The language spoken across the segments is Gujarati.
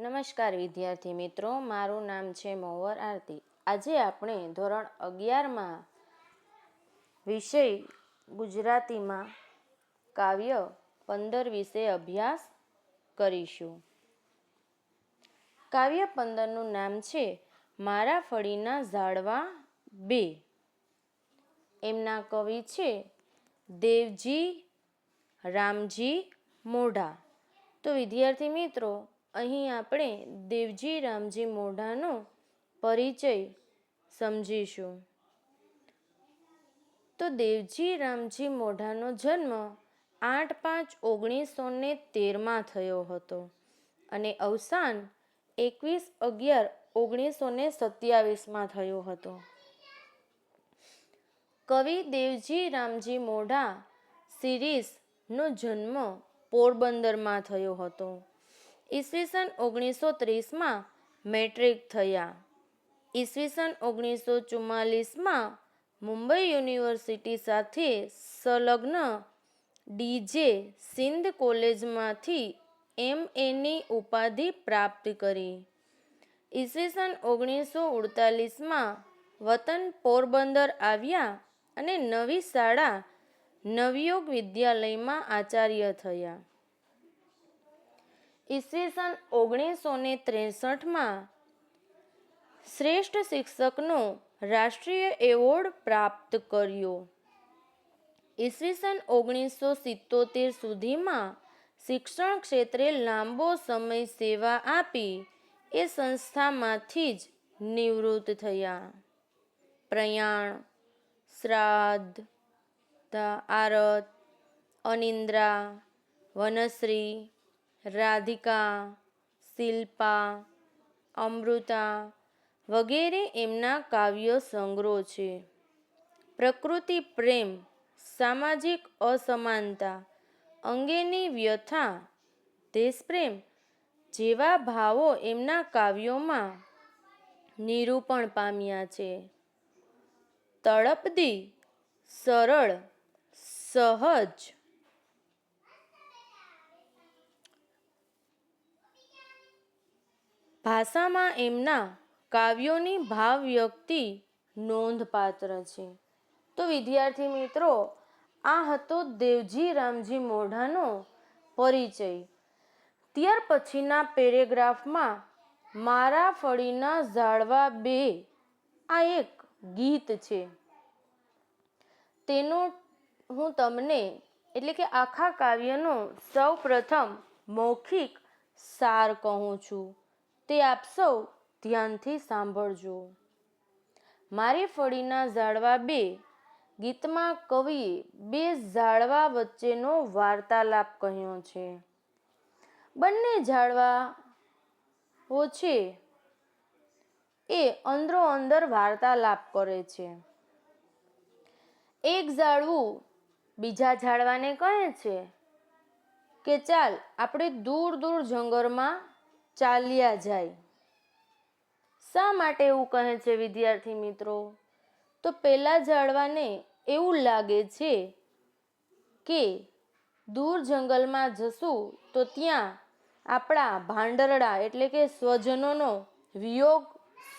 નમસ્કાર વિદ્યાર્થી મિત્રો, મારું નામ છે મોહર આરતી. આજે આપણે ધોરણ અગિયારમાં વિષય ગુજરાતીમાં કાવ્ય પંદર વિશે અભ્યાસ કરીશું. કાવ્ય પંદરનું નામ છે મારા ફળીના ઝાડવા બે એમના કવિ છે દેવજી રામજી મોઢા. તો વિદ્યાર્થી મિત્રો અહીં આપણે દેવજી રામજી મોઢાનો પરિચય સમજીશું. તો દેવજી રામજી મોઢાનો જન્મ આઠ પાંચ ઓગણીસો ને તેરમાં થયો હતો અને અવસાન એકવીસ અગિયાર ઓગણીસો ને સત્યાવીસમાં થયો હતો. કવિ દેવજી રામજી મોઢા સિરીઝનો જન્મ પોરબંદરમાં થયો હતો. ઈસવીસન ઓગણીસો ત્રીસમાં મેટ્રિક થયા. ઈસવીસન ઓગણીસો ચુમ્માલીસમાં મુંબઈ યુનિવર્સિટી સાથે સંલગ્ન ડીજે સિંધ કોલેજમાંથી એમ એની ઉપાધિ પ્રાપ્ત કરી. ઈસવીસન ઓગણીસો અડતાલીસમાં વતન પોરબંદર આવ્યા અને નવી શાળા નવયોગ વિદ્યાલયમાં આચાર્ય થયા. ઈસવીસન ઓગણીસો ને ત્રેસઠમાં શ્રેષ્ઠ શિક્ષકનો રાષ્ટ્રીય એવોર્ડ પ્રાપ્ત કર્યો. ઈસવીસન ઓગણીસો સિત્તોતેર સુધીમાં શિક્ષણ ક્ષેત્રે લાંબો સમય સેવા આપી એ સંસ્થામાંથી જ નિવૃત્ત થયા. પ્રયાણ, શ્રાદ્ધ આરત, અનિંદ્રા, વનશ્રી રાધિકા, શિલ્પા, અમૃતા વગેરે એમના કાવ્ય સંગ્રહો છે. પ્રકૃતિ, પ્રેમ, સામાજિક અસમાનતા અંગેની વ્યથા, દેશપ્રેમ જેવા ભાવો એમના કાવ્યોમાં નિરૂપણ પામ્યા છે. તળપદી, સરળ, સહજ ભાષામાં એમના કાવ્યોની ભાવવ્યક્તિ નોંધપાત્ર છે. તો વિદ્યાર્થી મિત્રો, આ હતો દેવજી રામજી મોઢાનો પરિચય. ત્યાર પછીના પેરેગ્રાફમાં મારા ફળીના ઝાડવા બે આ એક ગીત છે. તેનો હું તમને એટલે કે આખા કાવ્યનો સૌ પ્રથમ મૌખિક સાર કહું છું. તે આપ સૌ ધ્યાનથી સાંભળજો. મારી ફળીના ઝાડવા બે, ગીતમાં કવિએ બે ઝાડવા વચ્ચેનો વાર્તાલાપ કહ્યો છે. બંને ઝાડવાઓ છે. એ અંદરો અંદર વાર્તાલાપ કરે છે. એક ઝાડવું બીજા ઝાડવાને કહે છે કે ચાલ, આપણે દૂર દૂર જંગલમાં ચાલ્યા જાય. શા માટે એવું કહે છે વિદ્યાર્થી મિત્રો? તો પેલા ઝાડવાને એવું લાગે છે કે દૂર જંગલમાં જશું તો ત્યાં આપણા ભાંડરડા એટલે કે સ્વજનોનો વિયોગ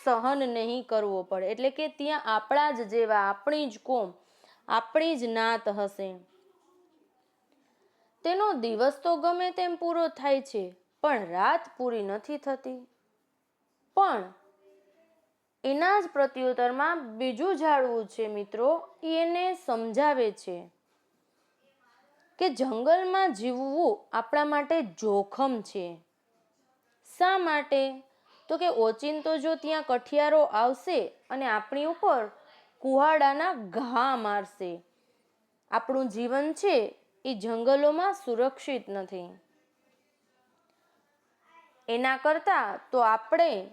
સહન નહીં કરવો પડે. એટલે કે ત્યાં આપણા જ જેવા, આપણી જ કોમ, આપણી જ નાત હશે. તેનો દિવસ તો ગમે તેમ પૂરો થાય છે. પણ રાત પૂરી નથી થતી. પણ એના જ પ્રત્યુત્તરમાં બીજું ઝાડવું છે મિત્રો એને સમજાવે છે કે જંગલમાં જીવવું આપણા માટે જોખમ છે. શા માટે? તો કે ઓચિંતો જો ત્યાં કઠિયારો આવશે અને આપણી ઉપર કુહાડાના ઘા મારશે. આપણું જીવન છે એ જંગલોમાં સુરક્ષિત નથી. એના કરતાં તો આપણે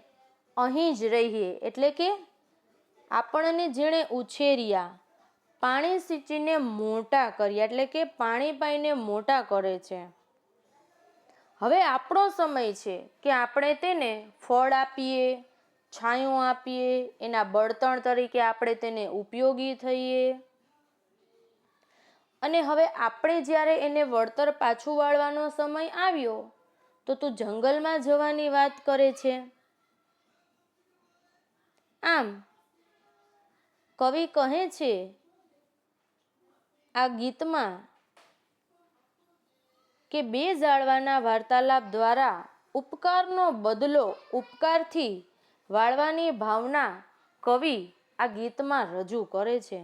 અહીં જ રહીએ. એટલે કે આપણને જેણે ઉછેર્યા, પાણી સિંચીને મોટા કર્યા, એટલે કે પાણી પાઈને મોટા કરે છે. હવે આપણો સમય છે કે આપણે તેને ફળ આપીએ, છાંયો આપીએ, એના બળતણ તરીકે આપણે તેને ઉપયોગી થઈએ. અને હવે આપણે જ્યારે એને વળતર પાછું વાળવાનો સમય આવ્યો તો તું જંગલમાં જવાની વાત કરે છે? આમ, કવિ કહે છે, આ ગીતમાં કે બે જાળવાના વાર્તાલાપ દ્વારા ઉપકારનો બદલો ઉપકારથી વાળવાની ભાવના કવિ આ ગીતમાં રજૂ કરે છે.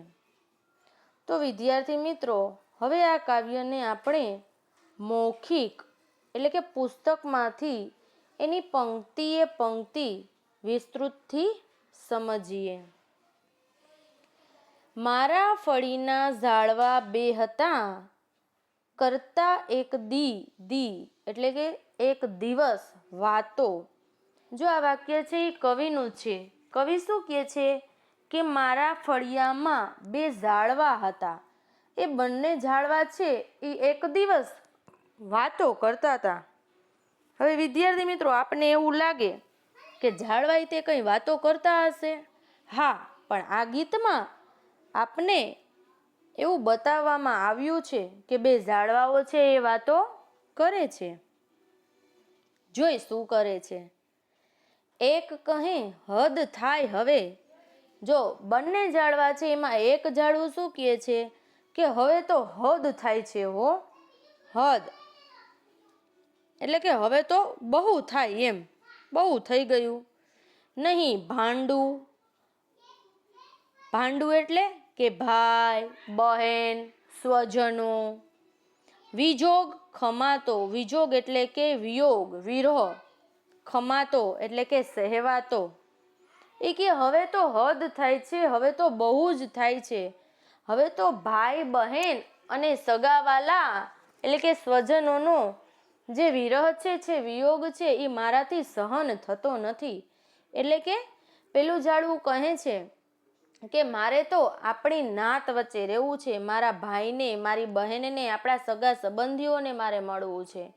તો વિદ્યાર્થી મિત્રો, હવે આ કાવ્યને આપણે મૌખિક એટલે કે પુસ્તકમાંથી એની પંક્તિએ પંક્તિ વિસ્તૃતથી સમજીએ. મારા ફળીના ઝાડવા બે હતા, કરતા એક દી દી, એટલે કે એક દિવસ વાતો. જો આ વાક્ય છે એ કવિનું છે. કવિ શું કહે છે? કે મારા ફળિયામાં બે ઝાડવા હતા. એ બંને ઝાડવા છે, એ એક દિવસ વાતો કરતા હતા. હવે વિદ્યાર્થી મિત્રો, આપને એવું લાગે કે ઝાડવાઈ તે કંઈ વાતો કરતા હશે? હા, પણ આ ગીતમાં આપને એવું બતાવવામાં આવ્યું છે કે બે ઝાડવાઓ છે એ વાતો કરે છે. જોઈ શું કરે છે? એક કહે, હદ થાય હવે. જો બંને ઝાડવા છે, એમાં એક ઝાડવું શું કહે છે? કે હવે તો હદ થાય છે હો. હદ. એટલે કે હવે તો બહુ થાય એમ. બહુ થઈ ગયું. નહીં, ભાંડું. ભાંડું એટલે કે ભાઈ, બહેન, સ્વજનો. વિજોગ ખમાતો. વિજોગ એટલે કે વિયોગ, વિરહ. ખમાતો એટલે કે સહેવાતો. એ કે હવે તો હદ થાય છે, હવે તો બહુ જ થાય છે. હવે તો ભાઈ, બહેન અને સગાવાલા એટલે કે સ્વજનોનો જે વિરહ છે છે વિયોગ છે એ મારાથી સહન થતો નથી. એટલે કે પેલું ઝાડવું કહે છે કે મારે તો આપણી નાત વચ્ચે રહેવું છે, મારા ભાઈને, મારી બહેનને, આપણા સગા સંબંધીઓને મારે મળવું છે.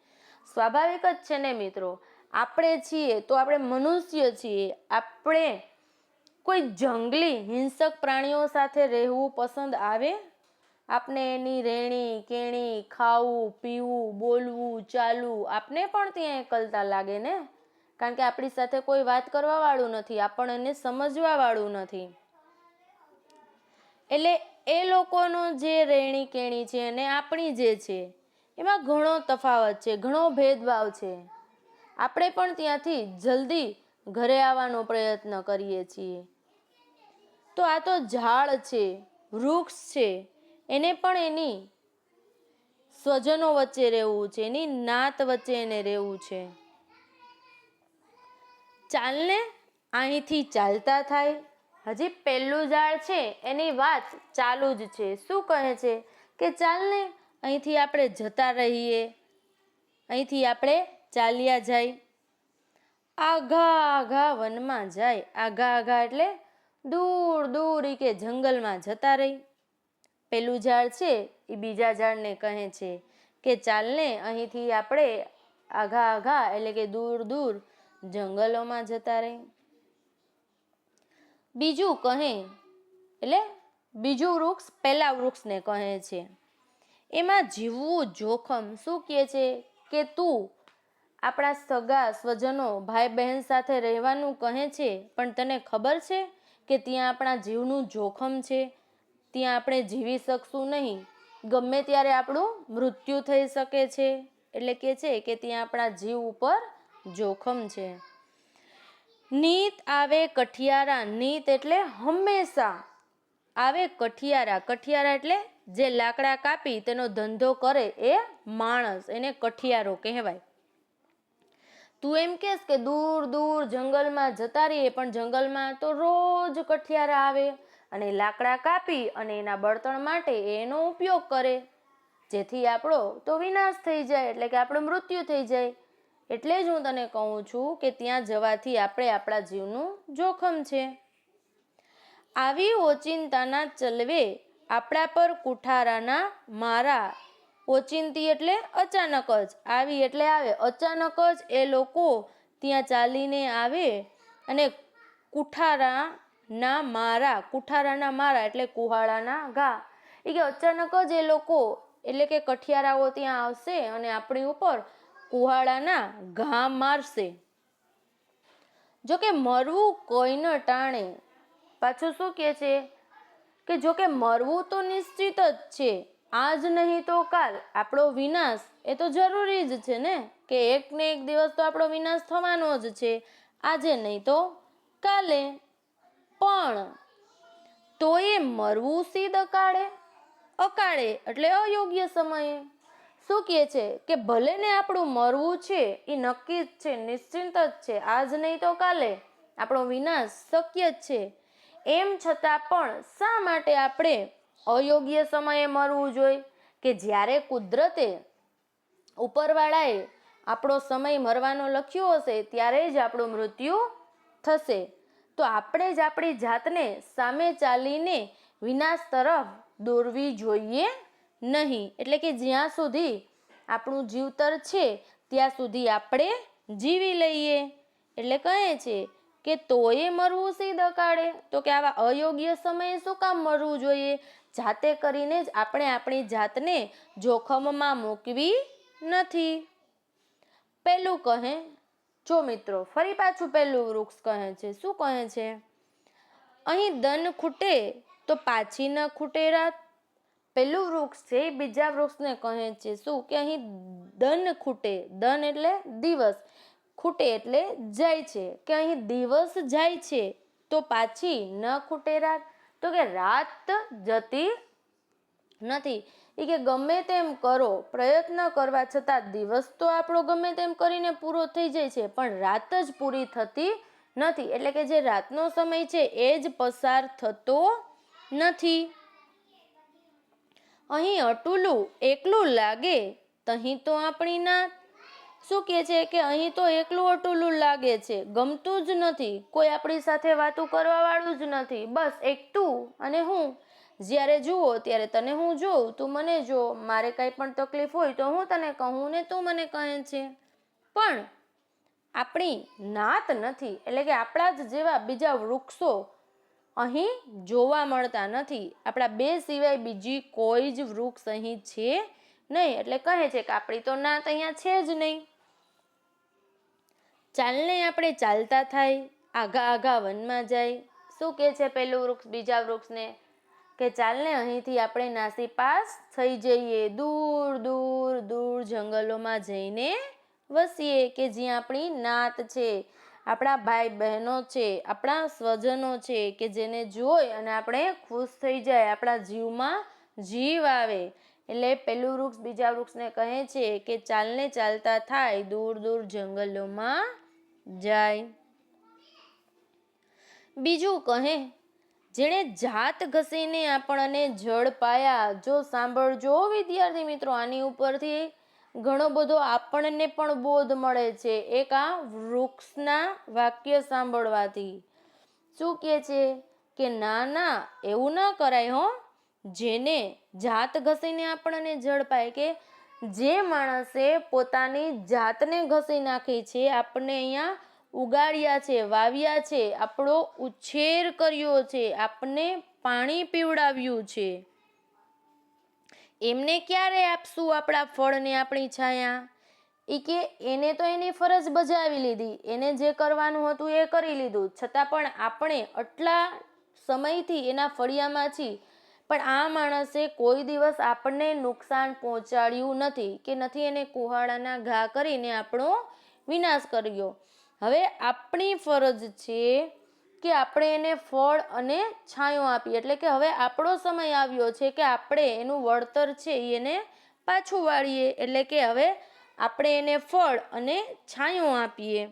સ્વાભાવિક જ છે ને મિત્રો? આપણે છીએ તો આપણે મનુષ્ય છીએ. આપણે કોઈ જંગલી હિંસક પ્રાણીઓ સાથે રહેવું પસંદ આવે આપને એની રહેણી, કેણી, ખાવું, પીવું, બોલવું, ચાલવું આપને પણ ત્યાં એકલતા લાગે ને? કારણ કે આપણી સાથે કોઈ વાત કરવા વાળું નથી આપણને સમજવા વાળું નથી. એટલે એ લોકોનો જે રહેણી, કેણી છે અને આપણી જે છે, એમાં ઘણો તફાવત છે, ઘણો ભેદભાવ છે. આપણે પણ ત્યાંથી જલ્દી ઘરે આવવાનો પ્રયત્ન કરીએ છીએ. તો આ તો ઝાડ છે, વૃક્ષ છે એને પણ એની સ્વજનો વચ્ચે રહેવું છે, એની નાત વચ્ચે એને રહેવું છે. ચાલને અહીંથી ચાલતા થાય. હજી પહેલું ઝાડ છે, એની વાત ચાલુ જ છે. શું કહે છે કે ચાલને અહીંથી આપણે જતા રહીએ, અહીંથી આપણે ચાલ્યા જાય. આઘા આઘા વનમાં જાય. આઘા આઘા એટલે દૂર દૂર કે જંગલમાં જતા રહી. પેલું ઝાડ છે એ બીજા ઝાડને કહે છે કે ચાલને અહીંથી આપણે આઘા આઘા એટલે કે દૂર દૂર જંગલોમાં જતા રહી. બીજું કહે એટલે બીજું વૃક્ષ પહેલા વૃક્ષને કહે છે. એમાં જીવવું જોખમ શું કહે છે? કે તું આપણા સગા સ્વજનો ભાઈ બહેન સાથે રહેવાનું કહે છે, પણ તને ખબર છે કે ત્યાં આપણા જીવનું જોખમ છે? ત્યાં આપણે જીવી શકશું નહીં. ગમે ત્યારે આપણું મૃત્યુ થઈ શકે છે. એટલે કે છે કે ત્યાં આપણા જીવ ઉપર જોખમ છે. નીત આવે કઠિયારા. નીત એટલે હંમેશા આવે કઠિયારા. કઠિયારા એટલે જે લાકડા કાપી તેનો ધંધો કરે એ માણસ. એને કઠિયારો કહેવાય. તું એમ કહેશ કે દૂર દૂર જંગલમાં જતા રહીએ, પણ જંગલમાં તો રોજ કઠિયારા આવે. અને લાકડા કાપી અને એના બળતણ માટે એનો ઉપયોગ કરે. જેથી આપણો તો વિનાશ થઈ જાય, એટલે કે આપણું મૃત્યુ થઈ જાય. એટલે જ હું તને કહું છું કે ત્યાં જવાથી આપણે આપણા જીવનું જોખમ છે. આવી ઓચિંતાના ચલવે આપણા પર કુઠારાના મારા. ઓચિંતી એટલે અચાનક જ, આવી એટલે આવે. અચાનક જ એ લોકો ત્યાં ચાલીને આવે અને કુઠારાના મારા કુઠારાના મારા એટલે કુહાળાના ઘા. એ કે અચાનક જ એ લોકો, એટલે કે કઠિયારાઓ ત્યાં આવશે અને આપણી ઉપર કુહાળાના ઘા મારશે. જો કે મરવું ન ટાણે. પાછું શું કહે છે? કે જો કે મરવું તો નિશ્ચિત જ છે. આજ નહીં તો કાલ. આપણો વિનાશ. એ તો જરૂરી જ છે ને? કે એક ને એક દિવસ તો આપણો વિનાશ થવાનો જ છે. આજે નહીં તો કાલે. પણ તો એ મરવું સીધ અકાળે? અકાળે એટલે અયોગ્ય સમયે. શું કહે છે કે ભલે ને આપણું મરવું છે, એ નક્કી જ છે, નિશ્ચિંત જ છે, આજ નહીં તો કાલે. આપણો વિનાશ શક્ય જ છે. એમ છતાં પણ શા માટે આપણે અયોગ્ય સમયે મરવું જોઈએ? કે જ્યારે કુદરતે ઉપરવાળાએ આપણો સમય મરવાનો લખ્યો હશે, ત્યારે જ આપણું મૃત્યુ થશે. તો આપણે જ આપણી જાતને સામે ચાલીને વિનાશ તરફ દોરવી જોઈએ નહીં. એટલે કે જ્યાં સુધી આપણું જીવતર છે, ત્યાં સુધી આપણે જીવી લઈએ. એટલે કહે છે કે તોય મરવું સીધ કાઢે તો કે આવા અયોગ્ય સમયે શું કામ મરવું જોઈએ? જાતે કરીને જ આપણે આપણી જાતને જોખમમાં મૂકવી નથી. પહેલું કહે જો મિત્રો, ફરી પાછું પહેલું વૃક્ષ કહે છે. શું કહે છે? અહીં દન ખૂટે તો પાછી ન ખૂટે રાત. પહેલું વૃક્ષ છે એ બીજા વૃક્ષને કહે છે. શું? કે અહીં દન ખૂટે. દન એટલે દિવસ. ખૂટે એટલે જાય છે. કે અહીં દિવસ જાય છે તો પાછી ન ખૂટે રાત. તો કે રાત જતી નથી. એ કે ગમે તેમ કરો, પ્રયત્ન કરવા છતાં દિવસ તો આપણો ગમે તેમ કરીને પૂરો થઈ જાય છે, પણ રાત જ પૂરી થતી નથી. એટલે કે જે રાતનો સમય છે, એ જ પસાર થતો નથી. અહીં અટુલું એકલું લાગે, તહીં તો આપણી ના શું કહે છે કે અહીં તો એકલું અટુલું લાગે છે, ગમતું જ નથી. કોઈ આપણી સાથે વાતું કરવા વાળું જ નથી. બસ એકતું અને હું. જ્યારે જુઓ ત્યારે તને હું જોઉં, તું મને જો. મારે કાંઈ પણ તકલીફ હોય તો હું તને કહું ને તું મને કહે છે. પણ આપણી નાત નથી, એટલે કે આપણા જ જેવા બીજા વૃક્ષો અહીં જોવા મળતા નથી. આપણા બે સિવાય બીજી કોઈ જ વૃક્ષ અહીં છે નહીં, એટલે કહે છે કે આપણી તો નાત અહીંયા છે જ નહીં. ચાલને આપણે ચાલતા થાય આઘા આઘા વનમાં જાય. શું કહે છે પેલું વૃક્ષ, બીજા વૃક્ષને? કે ચાલને અહીંથી આપણે નાસી પાસ થઈ જઈએ. દૂર દૂર દૂર જંગલોમાં જઈને વસીએ કે જ્યાં આપણી નાત છે, આપણા ભાઈ બહેનો છે, આપણા સ્વજનો છે કે જેને જોઈ અને આપણે ખુશ થઈ જાય, આપણા જીવમાં જીવ આવે. એટલે પેલું વૃક્ષ બીજા વૃક્ષને કહે છે કે ચાલને ચાલતા થાય, દૂર દૂર જંગલોમાં જાય. બીજું કહે જેણે જાત ઘસીને આપણને જળ પાયા, જો સાંભળજો વિદ્યાર્થી મિત્રો, આની ઉપરથી ઘણો બધો આપણને પણ બોધ મળે છે. એક આ વૃક્ષના વાક્ય સાંભળવાથી. શું કહે છે? કે ના ના, એવું ના કરાય હો. જેને જાત ઘસીને આપણને જળ પાય કે જે માણસે પોતાની જાતને ઘસી નાખી છે આપણને અહીંયા ઉગાડ્યા છે, વાવ્યા છે, આપણો ઉછેર કર્યો છે, આપને પાણી પીવડાવ્યું છે. એમને ક્યારે આપશું આપણા ફળને આપણી છાયા? એ કે એને તો એની ફરજ બજાવી લીધી. એને જે કરવાનું હતું એ કરી લીધું. છતાં પણ આપણે આટલા સમયથી એના ફળિયામાં છીએ. પણ આ માણસે કોઈ દિવસ આપણને નુકસાન પહોંચાડ્યું નથી કે નથી એને કુહાડાના ઘા કરીને આપણો વિનાશ કર્યો. હવે આપણી ફરજ છે કે આપણે એને ફળ અને છાંયો આપીએ. એટલે કે હવે આપણો સમય આવ્યો છે કે આપણે એનું વળતર છે એને પાછું વાળીએ. એટલે કે હવે આપણે એને ફળ અને છાંયો આપીએ.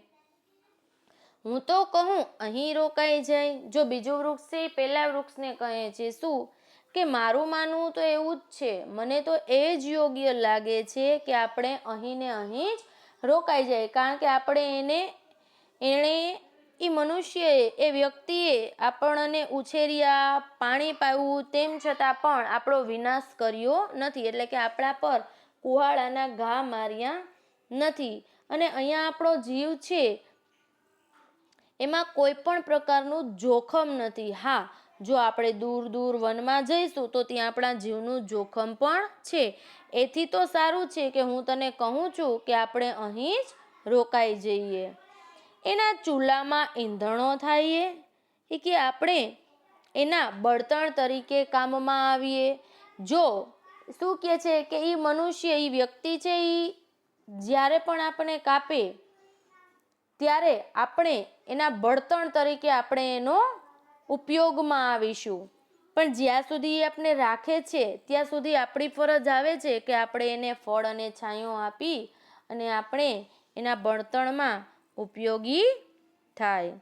હું તો કહું, અહીં રોકાઈ જાય. જો બીજું વૃક્ષ છે એ પહેલાં વૃક્ષને કહે છે, શું? કે મારું માનવું તો એવું જ છે. મને તો એ જ યોગ્ય લાગે છે કે આપણે અહીં ને અહીં જ રોકાઈ જાય. કારણ કે આપણે એને એણે એ મનુષ્યએ એ વ્યક્તિએ આપણને ઉછેર્યા, પાણી પાવું તેમ છતાં પણ આપણો વિનાશ કર્યો નથી. એટલે કે આપણા પર કુહાડાના ઘા માર્યા નથી. અને અહીંયા આપણો જીવ છે, એમાં કોઈ પણ પ્રકારનું જોખમ નથી. હા, જો આપણે દૂર દૂર વનમાં જઈશું તો ત્યાં આપણા જીવનું જોખમ પણ છે. એથી તો સારું છે કે હું તને કહું છું કે આપણે અહીં જ રોકાઈ જઈએ. એના ચૂલામાં ઈંધણો થાય એ કે આપણે એના બળતણ તરીકે કામમાં આવીએ. જો શું કહે છે કે એ મનુષ્ય એ વ્યક્તિ છે એ જ્યારે પણ આપણને કાપે ત્યારે આપણે એના બળતણ તરીકે આપણે એનો ઉપયોગમાં આવીશું. પણ જ્યાં સુધી એ આપણે રાખે છે, ત્યાં સુધી આપણી ફરજ આવે છે કે આપણે એને ફળ અને છાંયો આપી અને આપણે એના બળતણમાં ઉપયોગી થાય.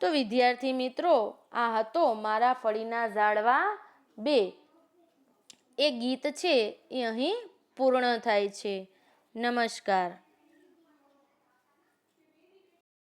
તો વિદ્યાર્થી મિત્રો, આ હતો મારા ફળીના ઝાડવા બે. એ ગીત છે એ અહીં પૂર્ણ થાય છે. નમસ્કાર.